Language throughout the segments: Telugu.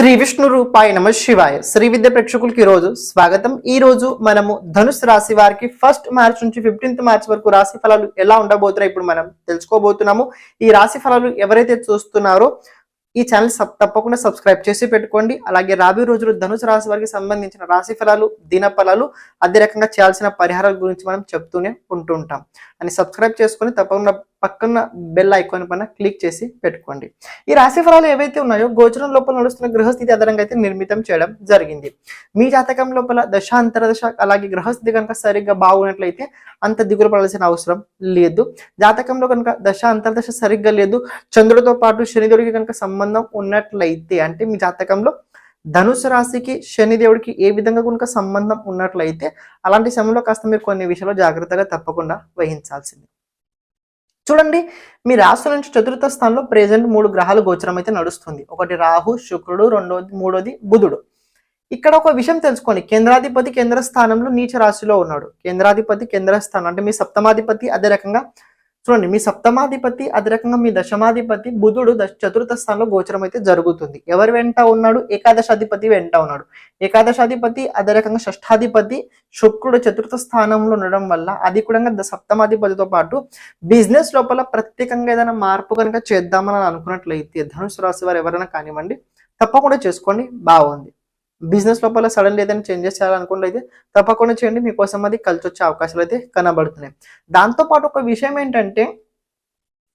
శ్రీ విష్ణు రూపాయ నమ శివాయ. శ్రీ విద్య ప్రేక్షకులకి ఈ రోజు స్వాగతం. ఈ రోజు మనము ధనుసు రాశి వారికి ఫస్ట్ మార్చ్ నుంచి ఫిఫ్టీన్త్ మార్చ్ వరకు రాశి ఫలాలు ఎలా ఉండబోతున్నాయి ఇప్పుడు మనం తెలుసుకోబోతున్నాము. ఈ రాశి ఫలాలు ఎవరైతే చూస్తున్నారో ఈ ఛానల్ తప్పకుండా సబ్స్క్రైబ్ చేసి పెట్టుకోండి. అలాగే రాబోయే రోజులు ధనుసు రాశి వారికి సంబంధించిన రాశి ఫలాలు దిన ఫలాలు అదే రకంగా చేయాల్సిన పరిహారాల గురించి మనం చెప్తూనే ఉంటుంటాం. అని సబ్స్క్రైబ్ చేసుకొని తప్పకుండా పక్కన బెల్ ఐకాన్ పైన క్లిక్ చేసి పెట్టుకోండి. ఈ రాశి ఫలాలు ఏవైతే ఉన్నాయో గోచరం లోపల నడుస్తున్న గ్రహస్థితి ఆధారంగా అయితే నిర్మితం చేయడం జరిగింది. మీ జాతకం లోపల దశ అంతరదశ అలాగే గ్రహస్థితి కనుక సరిగ్గా బాగున్నట్లయితే అంత దిగులు పడాల్సిన అవసరం లేదు. జాతకంలో కనుక దశ అంతర్దశ సరిగ్గా లేదు చంద్రుడితో పాటు శనిదేవుడికి కనుక సంబంధం ఉన్నట్లయితే అంటే మీ జాతకంలో ధనుసు రాశికి శనిదేవుడికి ఏ విధంగా కనుక సంబంధం ఉన్నట్లయితే అలాంటి సమయంలో కాస్త మీరు కొన్ని విషయాలు జాగ్రత్తగా తప్పకుండా వహించాల్సింది. చూడండి మీ రాశి నుంచి చతుర్థ స్థానంలో ప్రెజెంట్ మూడు గ్రహాలు గోచరం అయితే నడుస్తుంది. ఒకటి రాహు శుక్రుడు రెండోది మూడోది బుధుడు. ఇక్కడ ఒక విషయం తెలుసుకోండి కేంద్రాధిపతి కేంద్ర స్థానంలో నీచ రాశిలో ఉన్నాడు. కేంద్రాధిపతి కేంద్ర స్థానం అంటే మీ సప్తమాధిపతి అదే రకంగా చూడండి మీ సప్తమాధిపతి అదే రకంగా మీ దశమాధిపతి బుధుడు చతుర్థ స్థానంలో గోచరం అయితే జరుగుతుంది. ఎవరి వెంట ఉన్నాడు? ఏకాదశాధిపతి వెంట ఉన్నాడు. ఏకాదశాధిపతి అదే రకంగా షష్ఠాధిపతి శుక్రుడు చతుర్థ స్థానంలో ఉండడం వల్ల అది కూడా ద- సప్తమాధిపతితో పాటు బిజినెస్ లోపల ప్రత్యేకంగా ఏదైనా మార్పు కనుక చేద్దామని అనుకున్నట్లయితే ధనుసు రాశి వారు ఎవరైనా కానివ్వండి తప్పకుండా చేసుకోండి. బాగుంది. బిజినెస్ లోపల సడన్లీ ఏదైనా చేంజెస్ చేయాలనుకున్నట్లయితే తప్పకుండా చేయండి. మీకోసం అది కలిసి వచ్చే అవకాశాలు అయితే కనబడుతున్నాయి. దాంతోపాటు ఒక విషయం ఏంటంటే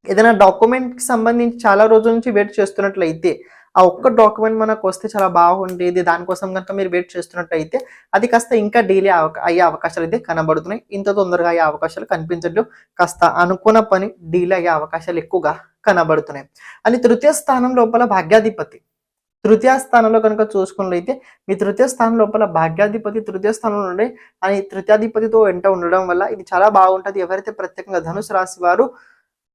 ఏదైనా డాక్యుమెంట్కి సంబంధించి చాలా రోజుల నుంచి వెయిట్ చేస్తున్నట్లయితే ఆ ఒక్క డాక్యుమెంట్ మనకు వస్తే చాలా బాగుండేది. దానికోసం కనుక మీరు వెయిట్ చేస్తున్నట్లయితే అది కాస్త ఇంకా డీలే అయ్యే అవకాశాలు అయితే కనబడుతున్నాయి. ఇంత తొందరగా అయ్యే అవకాశాలు కనిపించడం కాస్త అనుకున్న పని డీలే అయ్యే అవకాశాలు ఎక్కువగా కనబడుతున్నాయి. అని తృతీయ స్థానం లోపల భాగ్యాధిపతి. తృతీయ స్థానంలో కనుక చూసుకున్నట్లయితే మీ తృతీయ స్థానం లోపల భాగ్యాధిపతి తృతీయ స్థానంలో ఉండే అని తృతీయాధిపతితో వెంట ఉండడం వల్ల ఇది చాలా బాగుంటుంది. ఎవరైతే ప్రత్యేకంగా ధనుసు రాశి వారు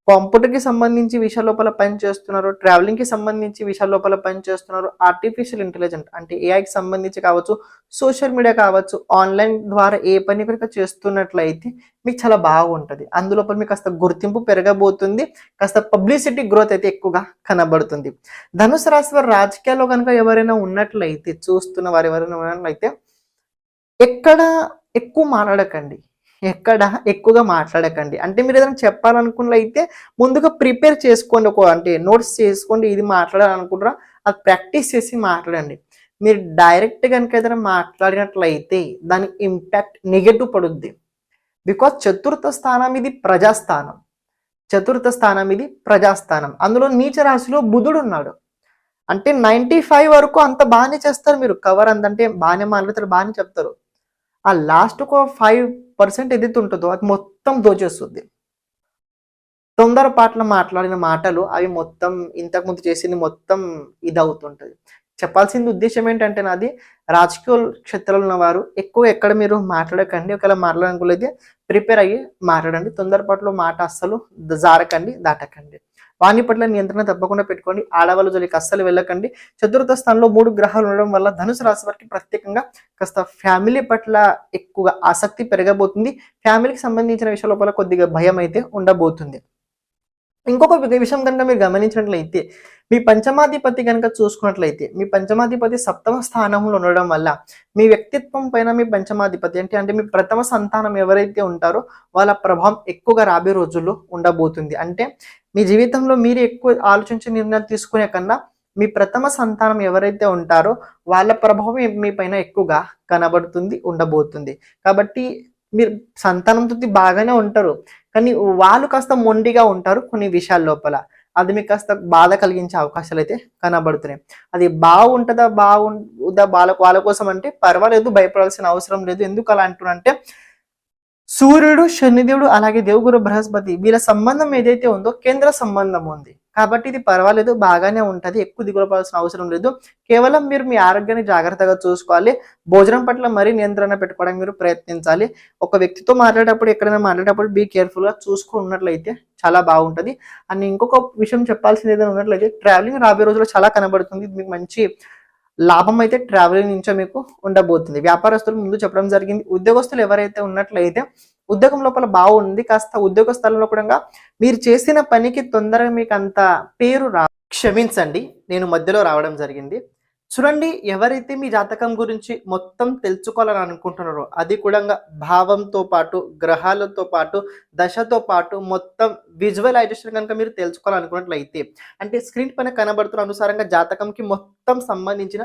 కంప్యూటర్కి సంబంధించి విషయాల లోపల పని చేస్తున్నారు ట్రావెలింగ్కి సంబంధించి విషయాల లోపల పని చేస్తున్నారు ఆర్టిఫిషియల్ ఇంటెలిజెంట్ అంటే ఏఐకి సంబంధించి కావచ్చు సోషల్ మీడియా కావచ్చు ఆన్లైన్ ద్వారా ఏ పని కనుక చేస్తున్నట్లయితే మీకు చాలా బాగుంటుంది. అందులోపల మీకు కాస్త గుర్తింపు పెరగబోతుంది కాస్త పబ్లిసిటీ గ్రోత్ అయితే ఎక్కువగా కనబడుతుంది. ధనుసు రాశి వారు రాజకీయాల్లో కనుక ఎవరైనా ఉన్నట్లయితే చూస్తున్న వారు ఎవరైనా ఉన్నట్లయితే ఎక్కడ ఎక్కువ మాట్లాడకండి. ఎక్కడ ఎక్కువగా మాట్లాడకండి. అంటే మీరు ఏదైనా చెప్పాలనుకున్నట్లయితే ముందుగా ప్రిపేర్ చేసుకోండి. ఒక అంటే నోట్స్ చేసుకోండి. ఇది మాట్లాడాలనుకుంటారా అది ప్రాక్టీస్ చేసి మాట్లాడండి. మీరు డైరెక్ట్ కనుక ఏదైనా మాట్లాడినట్లయితే దాని ఇంపాక్ట్ నెగటివ్ పడుద్ది. బికాస్ చతుర్థ స్థానం ఇది ప్రజాస్థానం. చతుర్థ స్థానం ఇది ప్రజాస్థానం. అందులో నీచ రాశిలో బుధుడు ఉన్నాడు. అంటే నైంటీ ఫైవ్ వరకు అంత బాగానే చేస్తారు మీరు. కవర్ అందంటే బాగానే మాట్లాడతారు బాగానే చెప్తారు. ఆ లాస్ట్ ఒక ఫైవ్ పర్సెంట్ ఏదైతే ఉంటుందో అది మొత్తం దోచేస్తుంది. తొందరపాట్ల మాట్లాడిన మాటలు అవి మొత్తం ఇంతకుముందు చేసింది మొత్తం ఇది అవుతుంటుంది చెప్పాల్సింది ఉద్దేశం ఏంటంటే నాది రాజకీయ క్షేత్రంలో ఉన్నవారు ఎక్కువ ఎక్కడ మీరు మాట్లాడకండి ఒకవేళ మాట్లాడాలనుకోలేదు ప్రిపేర్ అయ్యి మాట్లాడండి. తొందరపాటులో మాట అస్సలు జారకండి దాటకండి. వాణి పట్ల నియంత్రణ తప్పకుండా పెట్టుకోండి. ఆడవాళ్ళు జోలికి అస్సలు వెళ్ళకండి. చతుర్థ స్థానంలో మూడు గ్రహాలు ఉండడం వల్ల ధనుసు రాశి వారికి ప్రత్యేకంగా కాస్త ఫ్యామిలీ పట్ల ఎక్కువగా ఆసక్తి పెరగబోతుంది. ఫ్యామిలీకి సంబంధించిన విషయాల లోపల కొద్దిగా భయం అయితే ఉండబోతుంది. ఇంకొక విషయం కనుక మీరు గమనించినట్లయితే మీ పంచమాధిపతి కనుక చూసుకున్నట్లయితే మీ పంచమాధిపతి సప్తమ స్థానంలో ఉండడం వల్ల మీ వ్యక్తిత్వం పైన మీ పంచమాధిపతి అంటే అంటే మీ ప్రథమ సంతానం ఎవరైతే ఉంటారో వాళ్ళ ప్రభావం ఎక్కువగా రాబోయే రోజుల్లో ఉండబోతుంది. అంటే మీ జీవితంలో మీరు ఎక్కువ ఆలోచించే నిర్ణయాలు తీసుకునే కన్నా మీ ప్రథమ సంతానం ఎవరైతే ఉంటారో వాళ్ళ ప్రభావం మీ పైన ఎక్కువగా కనబడుతుంది ఉండబోతుంది. కాబట్టి మీరు సంతానంతో బాగానే ఉంటారు. కానీ వాళ్ళు కాస్త మొండిగా ఉంటారు కొన్ని విషయాల లోపల. అది మీకు కాస్త బాధ కలిగించే అవకాశాలు అయితే కనబడుతున్నాయి. అది బాగుంటుందా బాగుంటుందా వాళ్ళ వాళ్ళ కోసం అంటే పర్వాలేదు భయపడాల్సిన అవసరం లేదు. ఎందుకు అలా అంటున్నంటే సూర్యుడు శనిదేవుడు అలాగే దేవుగురు బృహస్పతి వీళ్ళ సంబంధం ఏదైతే ఉందో కేంద్ర సంబంధం ఉంది. కాబట్టి ఇది పర్వాలేదు బాగానే ఉంటుంది ఎక్కువ దిగులపడాల్సిన అవసరం లేదు. కేవలం మీరు మీ ఆరోగ్యాన్ని జాగ్రత్తగా చూసుకోవాలి భోజనం పట్ల మరీ నియంత్రణ పెట్టుకోవడానికి మీరు ప్రయత్నించాలి. ఒక వ్యక్తితో మాట్లాడేటప్పుడు ఎక్కడైనా మాట్లాడేటప్పుడు బీ కేర్ఫుల్గా చూసుకున్నట్లయితే చాలా బాగుంటుంది. అండ్ ఇంకొక విషయం చెప్పాల్సింది ఏదైనా ఉన్నట్లయితే ట్రావెలింగ్ రాబోయే రోజుల్లో చాలా కనబడుతుంది. మీకు మంచి లాభం అయితే ట్రావెలింగ్ నుంచే మీకు ఉండబోతుంది. వ్యాపారస్తులు ముందు చెప్పడం జరిగింది. ఉద్యోగస్తులు ఎవరైతే ఉన్నట్లయితే ఉద్యోగం లోపల బాగుంది కాస్త ఉద్యోగ స్థలంలో కూడా మీరు చేసిన పనికి తొందరగా మీకు అంత పేరు రా క్షమించండి నేను మధ్యలో రావడం జరిగింది. చూడండి ఎవరైతే మీ జాతకం గురించి మొత్తం తెలుసుకోవాలని అనుకుంటున్నారో అది కూడా భావంతో పాటు గ్రహాలతో పాటు దశతో పాటు మొత్తం విజువలైజేషన్ కనుక మీరు తెలుసుకోవాలనుకున్నట్లయితే అంటే స్క్రీన్ పైన కనబడుతున్న అనుసారంగా జాతకంకి మొత్తం సంబంధించిన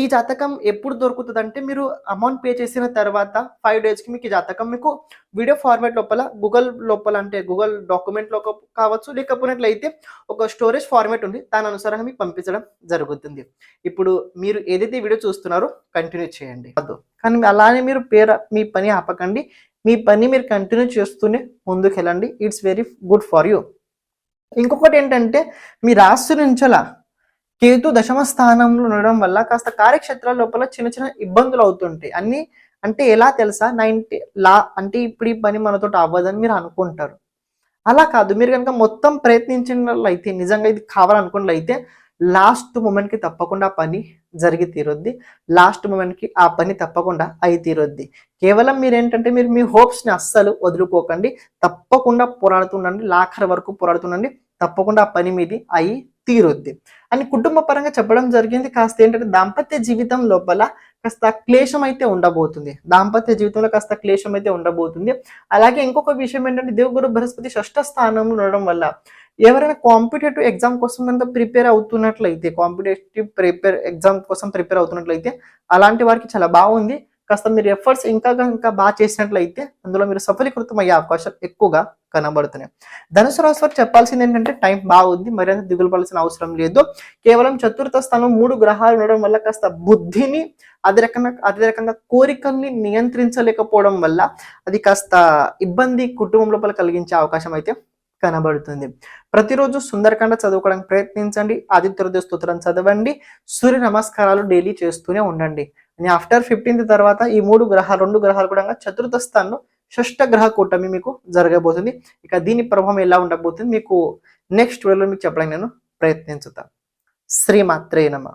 ఈ జాతకం ఎప్పుడు దొరుకుతుంది అంటే మీరు అమౌంట్ పే చేసిన తర్వాత ఫైవ్ డేస్కి మీకు ఈ జాతకం మీకు వీడియో ఫార్మాట్ లోపల గూగుల్ లోపల అంటే గూగుల్ డాక్యుమెంట్లో కావచ్చు లేకపోయినట్లయితే ఒక స్టోరేజ్ ఫార్మాట్ ఉంది. దాని అనుసారంగా మీకు పంపించడం జరుగుతుంది. ఇప్పుడు మీరు ఏదైతే వీడియో చూస్తున్నారో కంటిన్యూ చేయండి. వద్దు కానీ అలానే మీరు పేరు మీ పని ఆపకండి. మీ పని మీరు కంటిన్యూ చేస్తూనే ముందుకు వెళ్ళండి it's very good for you ఇంకొకటి ఏంటంటే మీ రాశి నుంచలా కేతు దశమ స్థానంలో ఉండడం వల్ల కాస్త కార్యక్షేత్రాల లోపల చిన్న చిన్న ఇబ్బందులు అవుతుంటాయి. అన్ని అంటే ఎలా తెలుసా? నైన్టీ లా అంటే ఇప్పుడు ఈ పని మనతో అవ్వదని మీరు అనుకుంటారు. అలా కాదు. మీరు కనుక మొత్తం ప్రయత్నించినట్లయితే నిజంగా ఇది కావాలనుకున్నట్లయితే లాస్ట్ మూమెంట్కి తప్పకుండా పని జరిగి తీరొద్ది. లాస్ట్ మూమెంట్కి ఆ పని తప్పకుండా అయి తీరొద్ది. కేవలం మీరు ఏంటంటే మీరు మీ హోప్స్ని అస్సలు వదులుకోకండి. తప్పకుండా పోరాడుతుండండి. లాఖర్ వరకు పోరాడుతుండండి. తప్పకుండా ఆ పని మీది అయి తీరొద్ది. అని కుటుంబ పరంగా చెప్పడం జరిగింది. కాస్త ఏంటంటే దాంపత్య జీవితం లోపల కాస్త క్లేశం అయితే ఉండబోతుంది. దాంపత్య జీవితంలో కాస్త క్లేశం అయితే ఉండబోతుంది. అలాగే ఇంకొక విషయం ఏంటంటే దేవగురు బృహస్పతి షష్ఠ స్థానంలో ఉండడం వల్ల ఎవరైనా కాంపిటేటివ్ ఎగ్జామ్ కోసం కనుక ప్రిపేర్ అవుతున్నట్లయితే కాంపిటేటివ్ ప్రిపేర్ ఎగ్జామ్ కోసం ప్రిపేర్ అవుతున్నట్లయితే అలాంటి వారికి చాలా బాగుంది. కాస్త మీరు ఎఫర్ట్స్ ఇంకా ఇంకా బాగా చేసినట్లయితే అందులో మీరు సఫలీకృతం అయ్యే అవకాశం ఎక్కువగా కనబడుతున్నాయి. ధనుసు రాశి వారు చెప్పాల్సింది ఏంటంటే టైం బాగుంది మరింత దిగులు పడాల్సిన అవసరం లేదు. కేవలం చతుర్థ స్థానం మూడు గ్రహాలు ఉండడం వల్ల కాస్త బుద్ధిని అదే రకంగా అదే రకంగా కోరికల్ని నియంత్రించలేకపోవడం వల్ల అది కాస్త ఇబ్బంది కుటుంబం లోపల కలిగించే అవకాశం అయితే కనబడుతుంది. ప్రతిరోజు సుందరకాండ చదువుకోవడానికి ప్రయత్నించండి. ఆదిత్య స్తోత్రం చదవండి. సూర్య నమస్కారాలు డైలీ చేస్తూనే ఉండండి. ఆఫ్టర్ ఫిఫ్టీన్త్ తర్వాత ఈ మూడు గ్రహాలు రెండు గ్రహాలు కూడా చతుర్థ స్థానంలో షష్ట గ్రహ కూటమి మీకు జరగబోతుంది. ఇక దీని ప్రభావం ఎలా ఉండబోతుంది? మీకు నెక్స్ట్ వీడియోలో మీకు చెప్పడానికి నేను ప్రయత్నించుతాను శ్రీమాత్రే నమ.